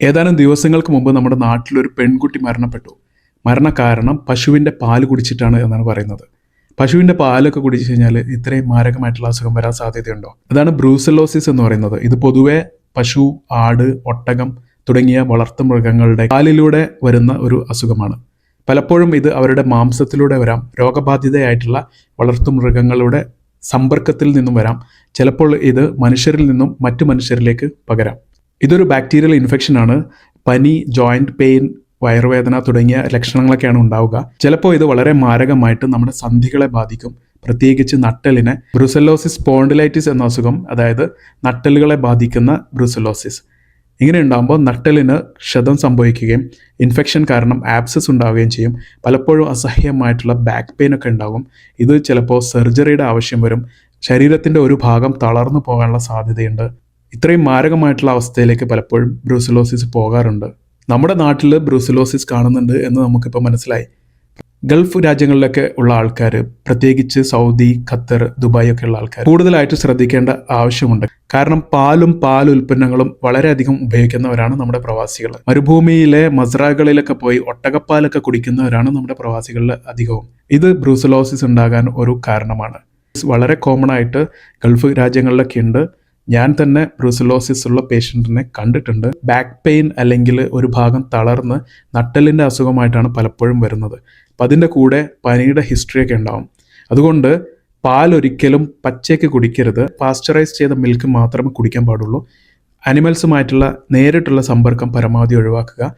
ഏതാനും ദിവസങ്ങൾക്ക് മുമ്പ് നമ്മുടെ നാട്ടിലൊരു പെൺകുട്ടി മരണപ്പെട്ടു. മരണകാരണം പശുവിന്റെ പാൽ കുടിച്ചിട്ടാണ് എന്നാണ് പറയുന്നത്. പശുവിന്റെ പാലൊക്കെ കുടിച്ചു കഴിഞ്ഞാൽ ഇത്രയും മാരകമായിട്ടുള്ള അസുഖം വരാൻ സാധ്യതയുണ്ടോ? അതാണ് ബ്രൂസലോസിസ് എന്ന് പറയുന്നത്. ഇത് പൊതുവെ പശു ആട് ഒട്ടകം തുടങ്ങിയ വളർത്തു മൃഗങ്ങളുടെ പാലിലൂടെ വരുന്ന ഒരു അസുഖമാണ്. പലപ്പോഴും ഇത് അവരുടെ മാംസത്തിലൂടെ വരാം രോഗബാധിതയായിട്ടുള്ള വളർത്തു മൃഗങ്ങളുടെ സമ്പർക്കത്തിൽ നിന്നും വരാം. ചിലപ്പോൾ ഇത് മനുഷ്യരിൽ നിന്നും മറ്റു മനുഷ്യരിലേക്ക് പകരാം. ഇതൊരു ബാക്ടീരിയൽ ഇൻഫെക്ഷൻ ആണ്. പനി ജോയിന്റ് പെയിൻ വയറുവേദന തുടങ്ങിയ ലക്ഷണങ്ങളൊക്കെയാണ് ഉണ്ടാവുക. ചിലപ്പോൾ ഇത് വളരെ മാരകമായിട്ട് നമ്മുടെ സന്ധികളെ ബാധിക്കും. പ്രത്യേകിച്ച് നട്ടലിനെ ബ്രുസലോസിസ് പോണ്ടിലൈറ്റിസ് എന്ന അസുഖം അതായത് നട്ടലുകളെ ബാധിക്കുന്ന ബ്രുസലോസിസ് ഇങ്ങനെ ഉണ്ടാകുമ്പോൾ നട്ടലിന് ക്ഷതം സംഭവിക്കുകയും ഇൻഫെക്ഷൻ കാരണം ആബ്സസ് ഉണ്ടാവുകയും ചെയ്യും. പലപ്പോഴും അസഹ്യമായിട്ടുള്ള ബാക്ക് പെയിൻ ഒക്കെ ഉണ്ടാകും ഇത് ചിലപ്പോൾ സർജറിയുടെ ആവശ്യം വരും. ശരീരത്തിന്റെ ഒരു ഭാഗം തളർന്നു പോകാനുള്ള സാധ്യതയുണ്ട്. ഇത്രയും മാരകമായിട്ടുള്ള അവസ്ഥയിലേക്ക് പലപ്പോഴും ബ്രൂസിലോസിസ് പോകാറുണ്ട്. നമ്മുടെ നാട്ടിൽ ബ്രൂസിലോസിസ് കാണുന്നുണ്ട് എന്ന് നമുക്കിപ്പോൾ മനസ്സിലായി. ഗൾഫ് രാജ്യങ്ങളിലൊക്കെ ഉള്ള ആൾക്കാർ പ്രത്യേകിച്ച് സൗദി ഖത്തർ ദുബായ് ഒക്കെ ഉള്ള ആൾക്കാർ കൂടുതലായിട്ട് ശ്രദ്ധിക്കേണ്ട ആവശ്യമുണ്ട്. കാരണം പാലും പാൽ ഉൽപ്പന്നങ്ങളും വളരെയധികം ഉപയോഗിക്കുന്നവരാണ് നമ്മുടെ പ്രവാസികൾ മരുഭൂമിയിലെ മസ്രകളിലൊക്കെ പോയി ഒട്ടകപ്പാലൊക്കെ കുടിക്കുന്നവരാണ് നമ്മുടെ പ്രവാസികളിൽ അധികവും. ഇത് ബ്രൂസലോസിസ് ഉണ്ടാകാൻ ഒരു കാരണമാണ്. വളരെ കോമൺ ആയിട്ട് ഗൾഫ് രാജ്യങ്ങളിലൊക്കെ ഉണ്ട്. ഞാൻ തന്നെ ബ്രൂസലോസിസ് ഉള്ള പേഷ്യന്റിനെ കണ്ടിട്ടുണ്ട്. ബാക്ക് പെയിൻ അല്ലെങ്കിൽ ഒരു ഭാഗം തളർന്ന് നട്ടലിന്റെ അസുഖമായിട്ടാണ് പലപ്പോഴും വരുന്നത്. അപ്പം അതിന്റെ കൂടെ പനിയുടെ ഹിസ്റ്ററിയൊക്കെ ഉണ്ടാവും. അതുകൊണ്ട് പാൽ ഒരിക്കലും പച്ചയ്ക്ക് കുടിക്കരുത്. പാസ്ചറൈസ് ചെയ്ത മിൽക്ക് മാത്രമേ കുടിക്കാൻ പാടുള്ളൂ. അനിമൽസുമായിട്ടുള്ള നേരിട്ടുള്ള സമ്പർക്കം പരമാവധി ഒഴിവാക്കുക.